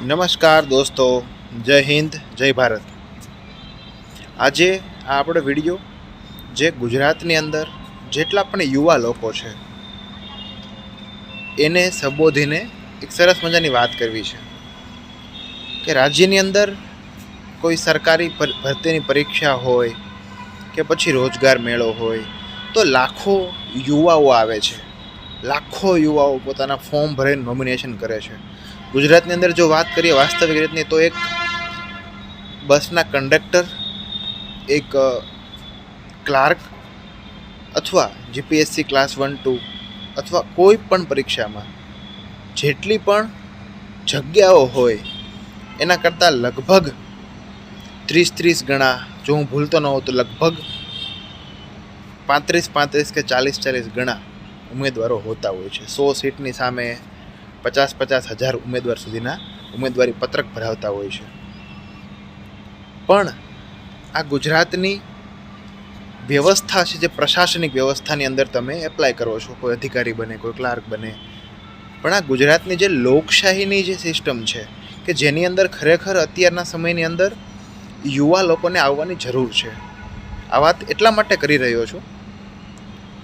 નમસ્કાર દોસ્તો, જય હિન્દ, જય ભારત. આજે આ આપણો વીડિયો જે ગુજરાતની અંદર જેટલા પણ યુવા લોકો છે, એને સંબોધીને એક સરસ મજાની વાત કરવી છે કે રાજ્યની અંદર કોઈ સરકારી ભરતીની પરીક્ષા હોય કે પછી રોજગાર મેળો હોય, તો લાખો યુવાઓ આવે છે. લાખો યુવાઓ પોતાના ફોર્મ ભરીને નોમિનેશન કરે છે. ગુજરાતની અંદર જો વાત કરીએ વાસ્તવિક રીતની, તો એક બસના કંડક્ટર એક ક્લાર્ક અથવા જીપીએસસી ક્લાસ વન ટુ અથવા કોઈ પણ પરીક્ષામાં જેટલી પણ જગ્યાઓ હોય, એના કરતાં લગભગ ત્રીસ ત્રીસ ગણા, જો હું ભૂલતો ન હોઉં તો લગભગ પાંત્રીસ પાંત્રીસ કે ચાલીસ ચાલીસ ગણા ઉમેદવારો હોતા હોય છે. સો સીટની સામે પચાસ પચાસ હજાર ઉમેદવાર સુધીના ઉમેદવારી પત્રક ભરાવતા હોય છે. પણ આ ગુજરાતની વ્યવસ્થા છે, જે પ્રશાસનિક વ્યવસ્થાની અંદર તમે એપ્લાય કરો છો, કોઈ અધિકારી બને, કોઈ ક્લાર્ક બને, પણ આ ગુજરાતની જે લોકશાહીની જે સિસ્ટમ છે, કે જેની અંદર ખરેખર અત્યારના સમયની અંદર યુવા લોકોને આવવાની જરૂર છે. આ વાત એટલા માટે કરી રહ્યો છું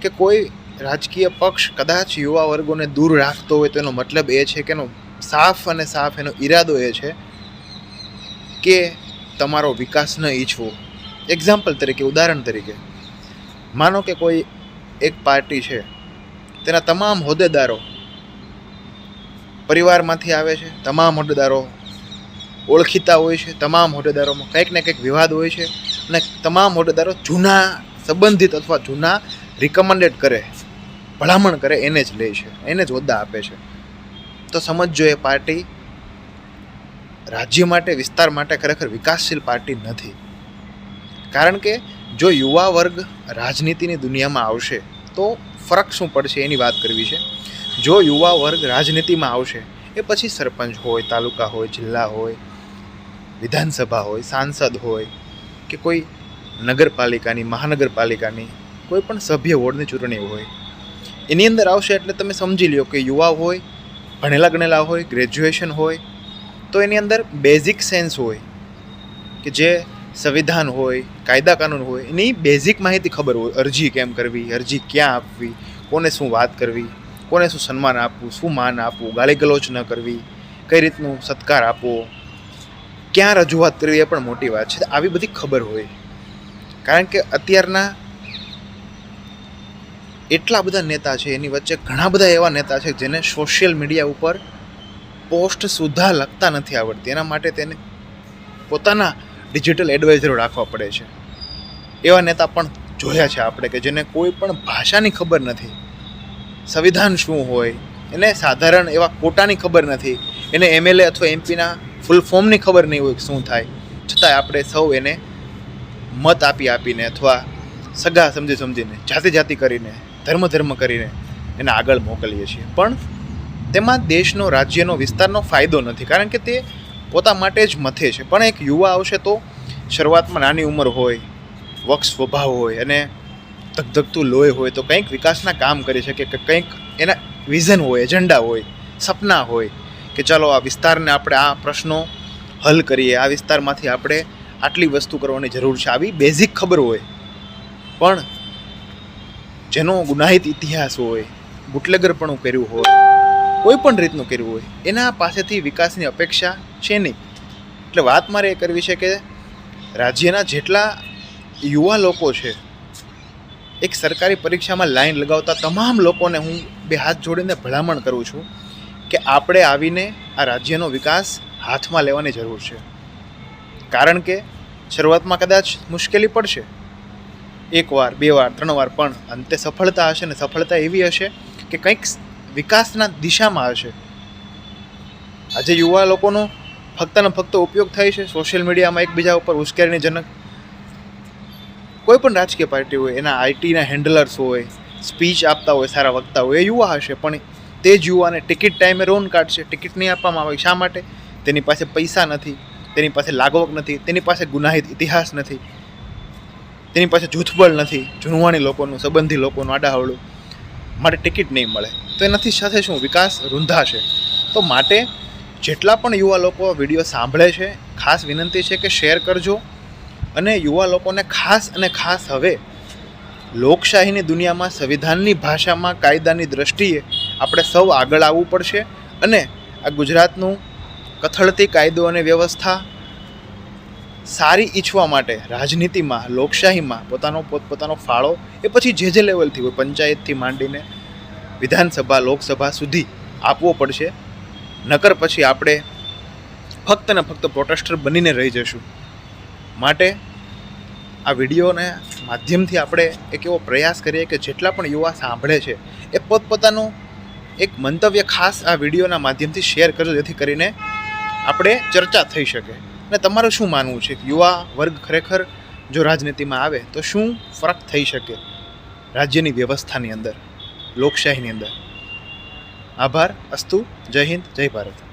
કે કોઈ રાજકીય પક્ષ કદાચ યુવા વર્ગોને દૂર રાખતો હોય તો એનો મતલબ એ છે કે એનો સાફ અને સાફ એનો ઈરાદો એ છે કે તમારો વિકાસ ન ઈચ્છવો. એક્ઝામ્પલ તરીકે, ઉદાહરણ તરીકે. માનો કે કોઈ એક પાર્ટી છે, તેના તમામ હોદ્દેદારો પરિવારમાંથી આવે છે, તમામ હોદ્દેદારો ઓળખીતા હોય છે, તમામ હોદ્દેદારોમાં કંઈક ને કંઈક વિવાદ હોય છે અને તમામ હોદ્દેદારો જૂના સંબંધિત અથવા જૂના રિકમેન્ડેડ કરે. ભલામણ કરે, એને જ લે છે, એને જ હોદ્દા આપે છે. તો સમજજો એ પાર્ટી રાજ્ય માટે, વિસ્તાર માટે ખરેખર વિકાસશીલ પાર્ટી નથી. કારણ કે જો યુવા વર્ગ રાજનીતિની દુનિયામાં આવશે, તો ફરક શું પડશે એની વાત કરવી છે. જો યુવા વર્ગ રાજનીતિમાં આવશે, એ પછી સરપંચ હોય, તાલુકા હોય, જિલ્લા હોય, વિધાનસભા હોય, સાંસદ હોય, કે કોઈ નગરપાલિકાની, મહાનગરપાલિકાની, કોઈ પણ સભ્ય વોર્ડની ચૂંટણી હોય એની અંદર આવશે એટલે તમે સમજી લ્યો કે યુવા હોય, ભણેલા ગણેલા હોય ગ્રેજ્યુએશન હોય, તો એની અંદર બેઝિક સેન્સ હોય, કે જે સંવિધાન હોય કાયદા કાનૂન હોય, એની બેઝિક માહિતી ખબર હોય, અરજી કેમ કરવી, અરજી ક્યાં આપવી, કોને શું વાત કરવી, કોને શું સન્માન આપવું, શું માન આપવું ગાળી ગલોચ ન કરવી, કઈ રીતનું સત્કાર આપવો, ક્યાં રજૂઆત કરવી એ પણ મોટી વાત છે. આવી બધી ખબર હોય. કારણ કે અત્યારના એટલા બધા નેતા છે, એની વચ્ચે ઘણા બધા એવા નેતા છે જેને સોશિયલ મીડિયા ઉપર પોસ્ટ સુધા લખતા નથી આવડતી. એના માટે તેને પોતાના ડિજિટલ એડવાઇઝરો રાખવા પડે છે. એવા નેતા પણ જોયા છે આપણે કે જેને કોઈ પણ ભાષાની ખબર નથી. સંવિધાન શું હોય, એને સાધારણ એવા કોટાની ખબર નથી. એને એમએલએ અથવા એમપીના ફૂલ ફોર્મની ખબર નહીં હોય શું થાય. છતાંય આપણે સૌ એને મત આપી આપીને અથવા સગા સમજી સમજીને, જાતિ જાતિ કરીને ધર્મ ધર્મ કરીને એને આગળ મોકલીએ છીએ. પણ તેમાં દેશનો, રાજ્યનો વિસ્તારનો ફાયદો નથી, કારણ કે તે પોતા માટે જ મથે છે. પણ એક યુવા આવશે તો શરૂઆતમાં નાની ઉંમર હોય વક્ષ સ્વભાવ હોય અને ધગધગતું લોહી હોય તો કંઈક વિકાસના કામ કરી શકે કે કંઈક એના વિઝન હોય, એજન્ડા હોય, સપના હોય કે ચાલો આ વિસ્તારને આપણે આ પ્રશ્નો હલ કરીએ, આ વિસ્તારમાંથી આપણે આટલી વસ્તુ કરવાની જરૂર છે. આવી બેઝિક ખબર હોય. પણ જેનો ગુનાહિત ઇતિહાસ હોય બુટલેગરપણું કર્યું હોય, કોઈ પણ રીતનું કર્યું હોય, એના પાસેથી વિકાસની અપેક્ષા છે નહીં. એટલે વાત મારે એ કરવી છે કે રાજ્યના જેટલા યુવા લોકો છે, એક સરકારી પરીક્ષામાં લાઈન લગાવતા તમામ લોકોને હું બે હાથ જોડીને ભલામણ કરું છું કે આપણે આવીને આ રાજ્યનો વિકાસ હાથમાં લેવાની જરૂર છે. કારણ કે શરૂઆતમાં કદાચ મુશ્કેલી પડશે. એક વાર બે વાર, ત્રણ વાર પણ અંતે સફળતા હશે ને સફળતા એવી હશે કે કંઈક વિકાસના દિશામાં હશે. આજે યુવા લોકોનો ફક્ત ને ફક્ત ઉપયોગ થાય છે. સોશિયલ મીડિયામાં એકબીજા ઉપર ઉશ્કેરણીજનક કોઈ પણ રાજકીય પાર્ટી હોય, એના આઈટીના હેન્ડલર્સ હોય, સ્પીચ આપતા હોય, સારા વક્તા હોય, એ યુવા હશે. પણ તે જ યુવાને ટિકિટ ટાઈમે રોન કાઢશે. ટિકિટ નહીં આપવામાં આવે શા માટે? તેની પાસે પૈસા નથી, તેની પાસે લાગવક નથી, તેની પાસે ગુનાહિત ઇતિહાસ નથી. તેની પાસે જૂથબળ નથી, જૂનવાણી લોકોનું, સંબંધી લોકોનું આડાહવળું માટે ટિકિટ નહીં મળે. તો એનાથી સાથે શું? વિકાસ રૂંધાશે. તો માટે જેટલા પણ યુવા લોકો વીડિયો સાંભળે છે, ખાસ વિનંતી છે કે શેર કરજો. અને યુવા લોકોને ખાસ અને ખાસ હવે લોકશાહીની દુનિયામાં સંવિધાનની ભાષામાં કાયદાની દ્રષ્ટિએ આપણે સૌ આગળ આવવું પડશે. અને આ ગુજરાતનું કથળતી કાયદો અને વ્યવસ્થા સારી ઈચ્છવા માટે રાજનીતિમાં, લોકશાહીમાં પોતાનો પોતપોતાનો ફાળો એ પછી જે જે લેવલથી હોય, પંચાયતથી માંડીને વિધાનસભા, લોકસભા સુધી આપવો પડશે. નકર પછી આપણે ફક્ત ને ફક્ત પ્રોટેસ્ટર બનીને રહી જશું માટે આ વિડીયોને માધ્યમથી આપણે એક એવો પ્રયાસ કરીએ કે જેટલા પણ યુવા સાંભળે છે, એ પોતપોતાનું એક મંતવ્ય ખાસ આ વિડીયોના માધ્યમથી શેર કરજો જેથી કરીને આપણે ચર્ચા થઈ શકે. અને તમારું શું માનવું છે યુવા વર્ગ ખરેખર જો રાજનીતિમાં આવે તો શું ફરક થઈ શકે રાજ્યની વ્યવસ્થાની અંદર, લોકશાહીની અંદર? આભાર, અસ્તુ, જય હિન્દ, જય ભારત.